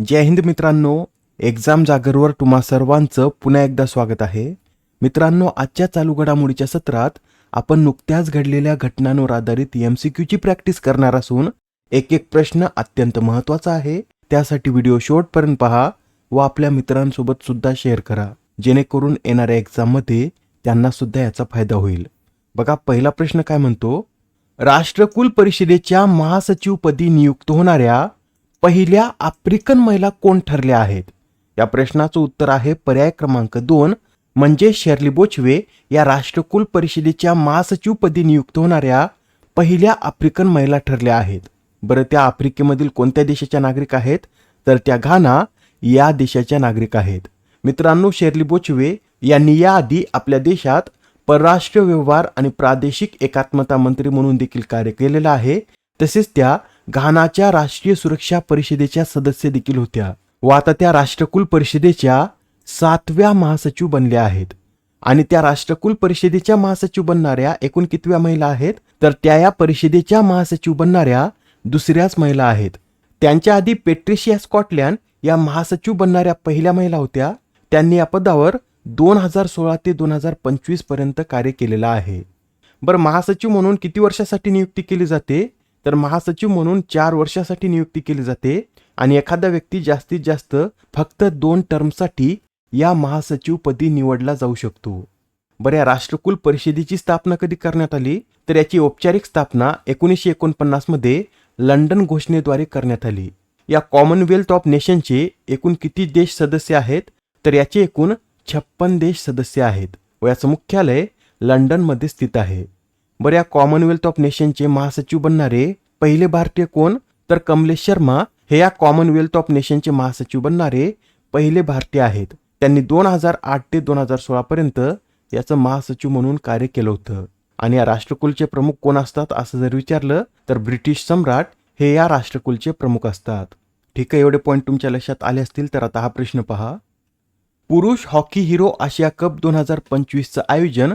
जय हिंद मित्रांनो एक्झाम जागरवर तुम्हा सर्वांचं पुन्हा एकदा स्वागत आहे. मित्रांनो आजच्या चालू घडामोडीच्या सत्रात आपण नुकत्याच घडलेल्या घटनांवर आधारित एम सी क्यूची प्रॅक्टिस करणार असून एक एक प्रश्न अत्यंत महत्त्वाचा आहे. त्यासाठी व्हिडिओ शेवटपर्यंत पहा व आपल्या मित्रांसोबत सुद्धा शेअर करा. जेणेकरून येणाऱ्या एक्झाममध्ये त्यांना सुद्धा याचा फायदा होईल. बघा पहिला प्रश्न काय म्हणतो? राष्ट्रकुल परिषदेच्या महासचिवपदी नियुक्त होणाऱ्या पहिल्या आफ्रिकन महिला कोण ठरल्या आहेत? या प्रश्नाचं उत्तर आहे पर्याय क्रमांक दोन म्हणजे शेर्ली बोचवे या राष्ट्रकुल परिषदेच्या महासचिवपदी नियुक्त होणाऱ्या पहिल्या आफ्रिकन महिला ठरल्या आहेत. बरं त्या आफ्रिकेमधील कोणत्या देशाच्या नागरिक आहेत? तर त्या घाना या देशाच्या नागरिक आहेत. मित्रांनो शेर्ली बोचवे यांनी याआधी आपल्या देशात परराष्ट्र व्यवहार आणि प्रादेशिक एकात्मता मंत्री म्हणून देखील कार्य केलेलं आहे. तसेच त्या घानाच्या राष्ट्रीय सुरक्षा परिषदेच्या सदस्य देखील होत्या व आता त्या राष्ट्रकुल परिषदेच्या सातव्या महासचिव बनल्या आहेत. आणि त्या राष्ट्रकुल परिषदेच्या महासचिव बनणाऱ्या एकूण कितव्या महिला आहेत? तर त्या या परिषदेच्या महासचिव बनणाऱ्या दुसऱ्याच महिला आहेत. त्यांच्या आधी पेट्रिशिया स्कॉटलँड या महासचिव बनणाऱ्या पहिल्या महिला होत्या. त्यांनी या पदावर दोन हजार सोळा ते दोन हजार पंचवीसपर्यंत कार्य केलेलं आहे. बरं महासचिव म्हणून किती वर्षासाठी नियुक्ती केली जाते? तर महासचिव म्हणून चार वर्षासाठी नियुक्ती केली जाते आणि एखादा व्यक्ती जास्तीत जास्त फक्त दोन टर्मसाठी या महासचिवपदी निवडला जाऊ शकतो. बरं या राष्ट्रकुल परिषदेची स्थापना कधी करण्यात आली? तर याची औपचारिक स्थापना एकोणीसशे एकोणपन्नासमध्ये लंडन घोषणेद्वारे करण्यात आली. या कॉमनवेल्थ ऑफ नेशनचे एकूण किती देश सदस्य आहेत? तर याचे एकूण छप्पन देश सदस्य आहेत व याचं मुख्यालय लंडनमध्ये स्थित आहे. बरं या कॉमनवेल्थ ऑफ नेशनचे महासचिव बनणारे पहिले भारतीय कोण? तर कमलेश शर्मा हे या कॉमनवेल्थ ऑफ नेशनचे महासचिव बनणारे पहिले भारतीय आहेत. त्यांनी दोन हजार आठ ते दोन हजार सोळा पर्यंत याचं महासचिव म्हणून कार्य केलं होतं. आणि या राष्ट्रकुलचे प्रमुख कोण असतात असं जर विचारलं तर ब्रिटिश सम्राट हे या राष्ट्रकुलचे प्रमुख असतात. ठीक आहे एवढे पॉईंट तुमच्या लक्षात आले असतील तर आता हा प्रश्न पहा. पुरुष हॉकी हिरो आशिया कप दोन हजार पंचवीसचं आयोजन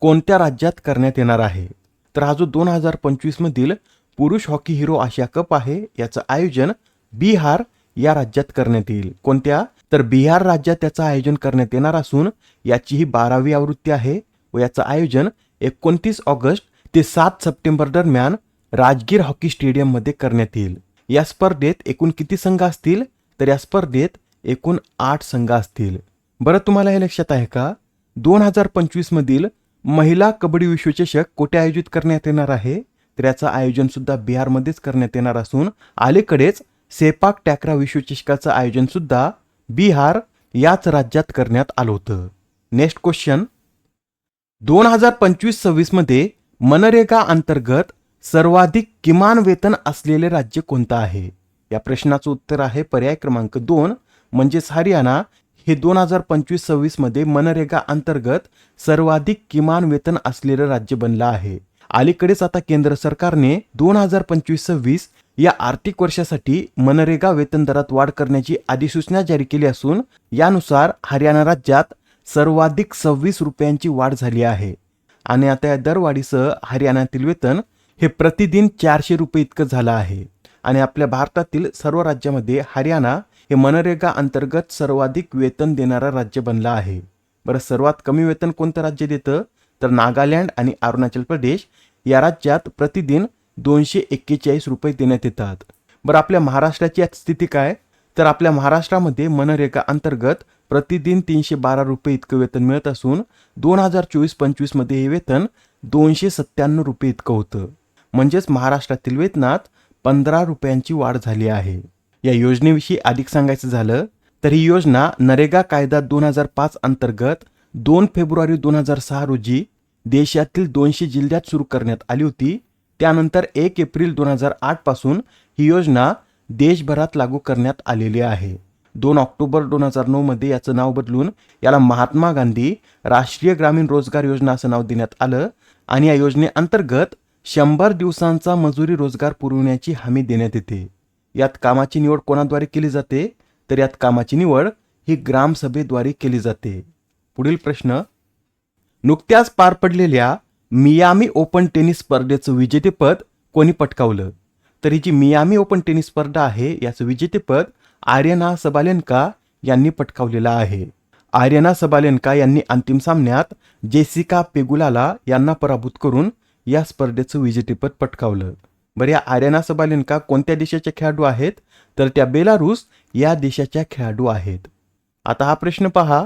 कोणत्या राज्यात करण्यात येणार आहे? तर हा जो दोन हजार पंचवीसमधील पुरुष हॉकी हिरो आशिया कप आहे. याचं आयोजन बिहार या राज्यात करण्यात येईल. कोणत्या? तर बिहार राज्यात त्याचं आयोजन करण्यात येणार असून याची ही बारावी आवृत्ती आहे व याचं आयोजन एकोणतीस ऑगस्ट ते सात सप्टेंबर दरम्यान राजगीर हॉकी स्टेडियममध्ये करण्यात येईल. या स्पर्धेत एकूण किती संघ असतील? तर या स्पर्धेत एकूण आठ संघ असतील. बरं तुम्हाला हे लक्षात आहे का? दोन हजार पंचवीस मधील महिला कबड्डी विश्वचषक कुठे आयोजित करण्यात येणार आहे? तर याचं आयोजन सुद्धा बिहारमध्येच करण्यात येणार असून अलीकडेच सेपाक टॅकरा विश्वचषकाचं आयोजन सुद्धा बिहार याच राज्यात करण्यात आलं होतं. नेक्स्ट क्वेश्चन दोन हजार पंचवीस सव्वीसमध्ये मनरेगा अंतर्गत सर्वाधिक किमान वेतन असलेले राज्य कोणतं आहे? या प्रश्नाचं उत्तर आहे पर्याय क्रमांक दोन म्हणजेच हरियाणा हे दोन हजार पंचवीस सव्वीसमध्ये मनरेगा अंतर्गत सर्वाधिक किमान वेतन असलेलं राज्य बनलं आहे. अलीकडेच आता केंद्र सरकारने दोन हजार पंचवीस सव्वीस या आर्थिक वर्षासाठी मनरेगा वेतन दरात वाढ करण्याची अधिसूचना जारी केली असून यानुसार हरियाणा राज्यात सर्वाधिक सव्वीस रुपयांची वाढ झाली आहे. आणि आता या दरवाढीसह हरियाणातील वेतन हे प्रतिदिन चारशे रुपये इतकं झालं आहे. आणि आपल्या भारतातील सर्व राज्यामध्ये हरियाणा हे मनरेगा अंतर्गत सर्वाधिक वेतन देणारं राज्य बनला आहे. बरं सर्वात कमी वेतन कोणतं राज्य देतं? तर नागालँड आणि अरुणाचल प्रदेश या राज्यात प्रतिदिन दोनशे एक्केचाळीस रुपये देण्यात येतात. बरं आपल्या महाराष्ट्राची यात स्थिती काय? तर आपल्या महाराष्ट्रामध्ये मनरेगा अंतर्गत प्रतिदिन तीनशे बारा रुपये इतकं वेतन मिळत असून दोन हजार चोवीस पंचवीसमध्ये हे वेतन दोनशे सत्त्याण्णव रुपये इतकं होतं. म्हणजेच महाराष्ट्रातील वेतनात पंधरा रुपयांची वाढ झाली आहे. या योजनेविषयी अधिक सांगायचं झालं तर ही योजना नरेगा कायदा दोन हजार पाच अंतर्गत दोन फेब्रुवारी दोन हजार सहा रोजी देशातील दोनशे जिल्ह्यात सुरू करण्यात आली होती. त्यानंतर एक एप्रिल दोन हजार आठपासून ही योजना देशभरात लागू करण्यात आलेली आहे. दोन ऑक्टोबर दोन हजार नऊ मध्ये याचं नाव बदलून याला महात्मा गांधी राष्ट्रीय ग्रामीण रोजगार योजना असं नाव देण्यात आलं आणि या योजनेअंतर्गत शंभर दिवसांचा मजुरी रोजगार पुरवण्याची हमी देण्यात येते. यात कामाची निवड कोणाद्वारे केली जाते? तर यात कामाची निवड ही ग्रामसभेद्वारे केली जाते. पुढील प्रश्न नुकत्याच पार पडलेल्या मियामी ओपन टेनिस स्पर्धेचं विजेतेपद कोणी पटकावलं? तर ही जी मियामी ओपन टेनिस स्पर्धा आहे याचं विजेतेपद आर्यना सबालेनका यांनी पटकावलेला आहे. आर्यना सबालेनका यांनी अंतिम सामन्यात जेसिका पेगुलाला यांना पराभूत करून या स्पर्धेचं विजेतेपद पटकावलं. बरं या आर्याना सबालिनका कोणत्या देशाच्या खेळाडू आहेत? तर त्या बेलारूस या देशाच्या खेळाडू आहेत. आता हा प्रश्न पहा.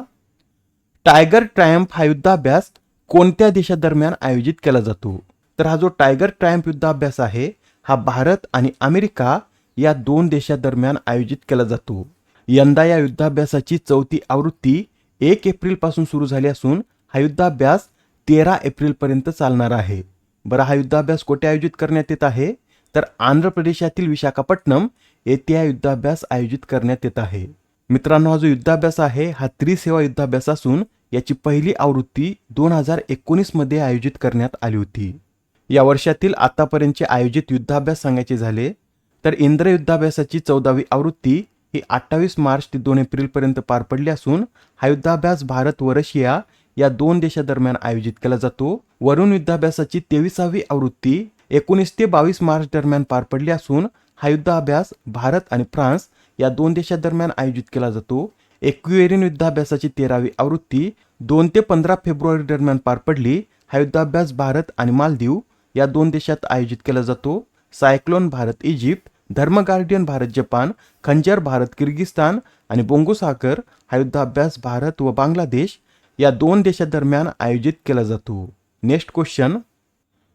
टायगर ट्रायम्फ हा युद्धाभ्यास कोणत्या देशादरम्यान आयोजित केला जातो? तर हा जो टायगर ट्रायम्फ युद्धाभ्यास आहे हा भारत आणि अमेरिका या दोन देशादरम्यान आयोजित केला जातो. यंदा या युद्धाभ्यासाची चौथी आवृत्ती एक एप्रिलपासून सुरू झाली असून हा युद्धाभ्यास तेरा एप्रिल पर्यंत चालणार आहे. बरं हा युद्धाभ्यास कुठे आयोजित करण्यात येत आहे? तर आंध्र प्रदेशातील विशाखापट्टणम येथे हा युद्धाभ्यास आयोजित करण्यात येत आहे. मित्रांनो हा जो युद्धाभ्यास आहे हा त्रिसेवा युद्धाभ्यास असून याची पहिली आवृत्ती दोन हजार एकोणीसमध्ये आयोजित करण्यात आली होती. या वर्षातील आतापर्यंतचे आयोजित युद्धाभ्यास सांगायचे झाले तर इंद्र युद्धाभ्यासाची चौदावी आवृत्ती ही अठ्ठावीस मार्च ते दोन एप्रिल पर्यंत पार पडली असून हा युद्धाभ्यास भारत व रशिया या दोन देशादरम्यान आयोजित केला जातो. वरुण युद्धाभ्यासाची तेविसावी आवृत्ती एकोणीस ते बावीस मार्च दरम्यान पार पडली असून हा युद्धाभ्यास भारत आणि फ्रान्स या दोन देशादरम्यान आयोजित केला जातो. एक्युएरियन युद्धाभ्यासाची तेरावी आवृत्ती दोन ते पंधरा फेब्रुवारी दरम्यान पार पडली. हा युद्धाभ्यास भारत आणि मालदीव या दोन देशात आयोजित केला जातो. Cyclone Bharat Egypt Dharma Guardian Bharat Japan Khanjar Bharat Kyrgyzstan आणि बोंगोसागर हा युद्धाभ्यास भारत व बांगलादेश या दोन देशादरम्यान आयोजित केला जातो. Next question.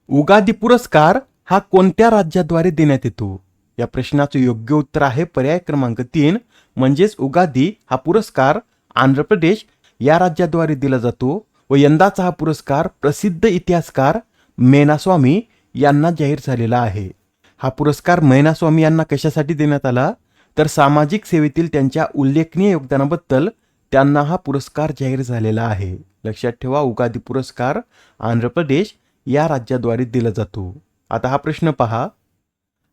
उगादी पुरस्कार हा कोणत्या राज्याद्वारे देण्यात येतो? या प्रश्नाचं योग्य उत्तर आहे पर्याय क्रमांक तीन. म्हणजेच उगादी हा पुरस्कार आंध्र प्रदेश या राज्याद्वारे दिला जातो व यंदाचा हा पुरस्कार प्रसिद्ध इतिहासकार मेनास्वामी यांना जाहीर झालेला आहे. हा पुरस्कार मैनास्वामी यांना कशासाठी देण्यात आला? तर सामाजिक सेवेतील त्यांच्या उल्लेखनीय योगदानाबद्दल त्यांना हा पुरस्कार जाहीर झालेला आहे. लक्षात ठेवा उगादी पुरस्कार आंध्र प्रदेश या राज्याद्वारे दिला जातो. आता हा प्रश्न पहा.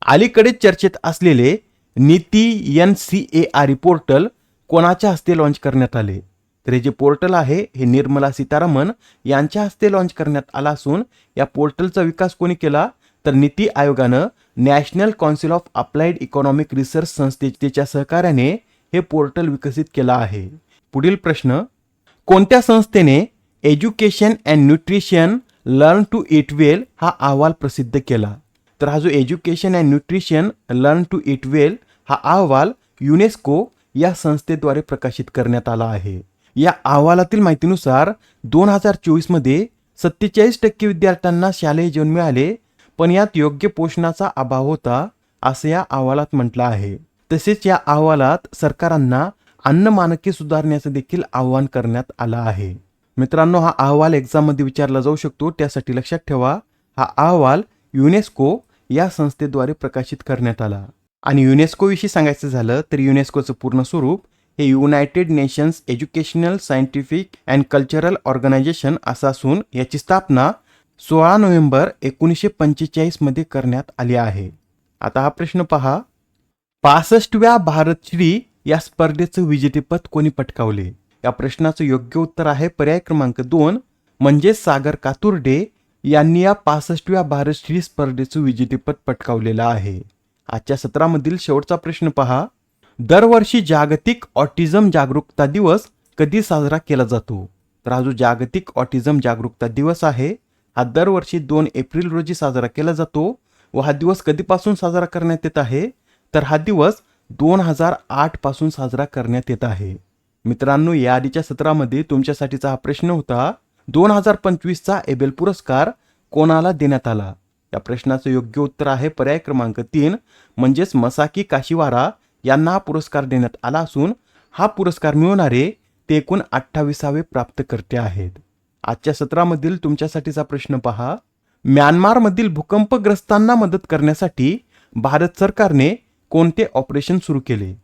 अलीकडेच चर्चेत असलेले NITI N C A R portal कोणाच्या हस्ते लॉन्च करण्यात आले? तर हे जे पोर्टल आहे हे निर्मला सीतारामन यांच्या हस्ते लॉन्च करण्यात आला असून या पोर्टलचा विकास कोणी केला? तर नीती आयोगानं national council of applied economic research संस्थेच्या सहकार्याने हे पोर्टल विकसित केलं आहे. पुढील प्रश्न. कोणत्या संस्थेने education and nutrition learn to eat well हा अहवाल प्रसिद्ध केला. तर हा जो education and nutrition learn to eat well हा अहवाल युनेस्को या संस्थेद्वारे प्रकाशित करण्यात आला आहे. या अहवालातील माहितीनुसार दोन हजार चोवीसमध्ये सत्तेचाळीस टक्के विद्यार्थ्यांना शालेय जेवण मिळाले पण यात योग्य पोषणाचा अभाव होता असं या अहवालात म्हटलं आहे. तसेच या अहवालात सरकारांना अन्न मानके सुधारण्याचं देखील आवाहन करण्यात आलं आहे. मित्रांनो हा अहवाल एक्झाममध्ये विचारला जाऊ शकतो. त्यासाठी लक्षात ठेवा हा अहवाल युनेस्को या संस्थेद्वारे प्रकाशित करण्यात आला. आणि युनेस्कोविषयी सांगायचं झालं तर युनेस्कोचं पूर्ण स्वरूप हे United Nations educational scientific and cultural organisation असं असून याची स्थापना सोळा नोव्हेंबर एकोणीसशे पंचेचाळीसमध्ये करण्यात आली आहे. आता हा प्रश्न पहा. पासष्टव्या भारतश्री या स्पर्धेचं विजेतेपद कोणी पटकावले? या प्रश्नाचं योग्य उत्तर आहे पर्याय क्रमांक दोन म्हणजे सागर कातुर्डे यांनी या पासष्टव्या भारतश्री स्पर्धेचं विजेतेपद पटकावलेलं आहे. आजच्या सत्रामधील शेवटचा प्रश्न पहा. दरवर्षी जागतिक ऑटिझम जागरूकता दिवस कधी साजरा केला जातो? तर हा जो जागतिक ऑटिझम जागरूकता दिवस आहे हा दरवर्षी दोन एप्रिल रोजी साजरा केला जातो व हा दिवस कधीपासून साजरा करण्यात येत आहे? तर हा दिवस दोन हजार आठपासून साजरा करण्यात येत आहे. मित्रांनो या आधीच्या सत्रामध्ये तुमच्यासाठीचा हा प्रश्न होता दोन हजार पंचवीसचा एबेल पुरस्कार कोणाला देण्यात आला? या प्रश्नाचं योग्य उत्तर आहे पर्याय क्रमांक तीन म्हणजेच मसाकी काशिवारा यांना हा पुरस्कार देण्यात आला असून हा पुरस्कार मिळवणारे ते एकूण अठ्ठावीसावे प्राप्तकर्ते आहेत. आजच्या सत्रामधील तुमच्यासाठीचा प्रश्न पहा. म्यानमारमधील भूकंपग्रस्तांना मदत करण्यासाठी भारत सरकारने कोणते ऑपरेशन सुरू केले?